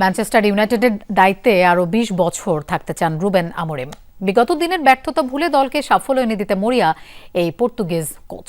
Manchester ইউনাইটেডের দায়িত্বে আরও বিশ বছর থাকতে চান রুবেন আমোরিম। বিগত দিনের ব্যর্থতা ভুলে দলকে সাফল্য এনে দিতে মরিয়া এই পর্তুগিজ কোচ।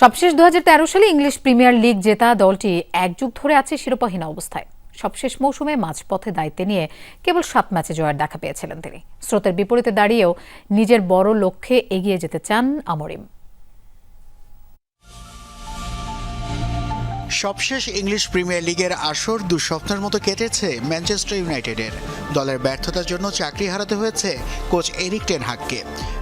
সবশেষ দুহাজার তেরো সালে ইংলিশ প্রিমিয়ার লিগ জেতা দলটি এক যুগ ধরে আছে শিরোপাহীন অবস্থায়। সবশেষ মৌসুমে মাঝপথে দায়িত্বে নিয়ে কেবল সাত ম্যাচে জয়ের দেখা পেয়েছিলেন তিনি। স্রোতের বিপরীতে দাঁড়িয়েও নিজের বড় লক্ষ্যে এগিয়ে যেতে চান আমরিম। সবশেষ ইংলিশ প্রিমিয়ার লিগের আসর দু সপ্তাহের মতো কেটেছে ম্যানচেস্টার ইউনাইটেডের। দলের ব্যর্থতার জন্য চাকরি হারাতে হয়েছে কোচ এরিক টেন হাককে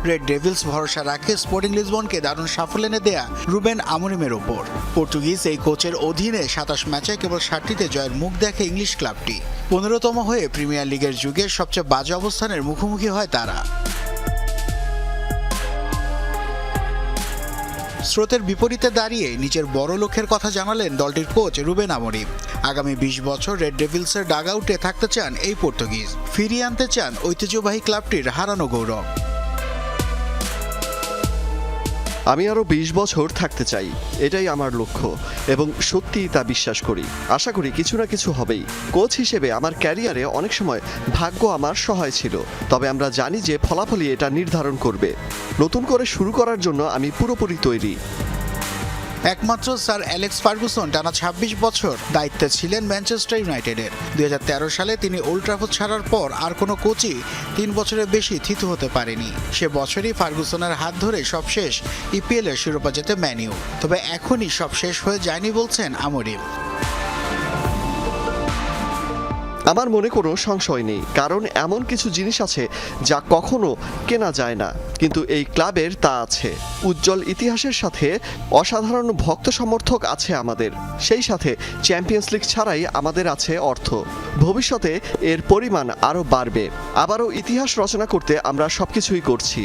রেড ডেভিলস ভরসা রাখে স্পোর্টিং লিসবনকে দারুণ সাফল্য এনে দেয়া রুবেন আমরিমের ওপর। পর্তুগিজ এই কোচের অধীনে সাতাশ ম্যাচে কেবল ষাটটিতে জয়ের মুখ দেখে ইংলিশ ক্লাবটি। পনেরোতম হয়ে প্রিমিয়ার লিগের যুগের সবচেয়ে বাজে অবস্থানের মুখোমুখি হয় তারা। স্রোতের বিপরীতে দাঁড়িয়ে নিজের বড় লক্ষ্যের কথা জানালেন দলটির কোচ রুবেন আমরি। আগামী বিশ বছর রেড ডেভিলসের ডাগআউটে থাকতে চান এই পর্তুগিজ। ফিরিয়ে আনতে চান ঐতিহ্যবাহী ক্লাবটির হারানো গৌরব। আমি আরও বিশ বছর থাকতে চাই, এটাই আমার লক্ষ্য, এবং সত্যিই তা বিশ্বাস করি। আশা করি কিছু না কিছু হবেই। কোচ হিসেবে আমার ক্যারিয়ারে অনেক সময় ভাগ্য আমার সহায় ছিল, তবে আমরা জানি যে ফলাফলই এটা নির্ধারণ করবে। নতুন করে শুরু করার জন্য আমি পুরোপুরি তৈরি। একমাত্র স্যার অ্যালেক্স ফার্গুসন টানা ২৬ বছর দায়িত্বে ছিলেন ম্যানচেস্টার ইউনাইটেডের। দুই হাজার তেরো সালে তিনি ওল্ড ছাড়ার পর আর কোনো কোচই তিন বছরের বেশি থিতু হতে পারেনি। সে বছরই ফার্গুসনের হাত ধরে সবশেষ ইপিএল এর শিরোপা জেতে ম্যানিউ তবে এখনই সব শেষ হয়ে যায়নি বলছেন আমরিম। আমার মনে কোনো সংশয় নেই, কারণ এমন কিছু জিনিস আছে যা কখনো কেনা যায় না। কিন্তু এই ক্লাবের তা আছে। উজ্জ্বল ইতিহাসের সাথে অসাধারণ ভক্ত সমর্থক আছে আমাদের। সেই সাথে চ্যাম্পিয়ন্স লিগ ছাড়াই আমাদের আছে অর্থ। ভবিষ্যতে এর পরিমাণ আরও বাড়বে। আবারও ইতিহাস রচনা করতে আমরা সবকিছুই করছি।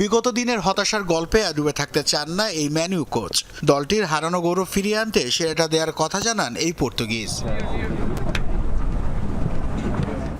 বিগত দিনের হতাশার গল্পে ডুবে থাকতে চান না এই ম্যানিউ কোচ। দলটির হারানো গৌরব ফিরিয়ে আনতে সেটা দেওয়ার কথা জানান এই পর্তুগিজ।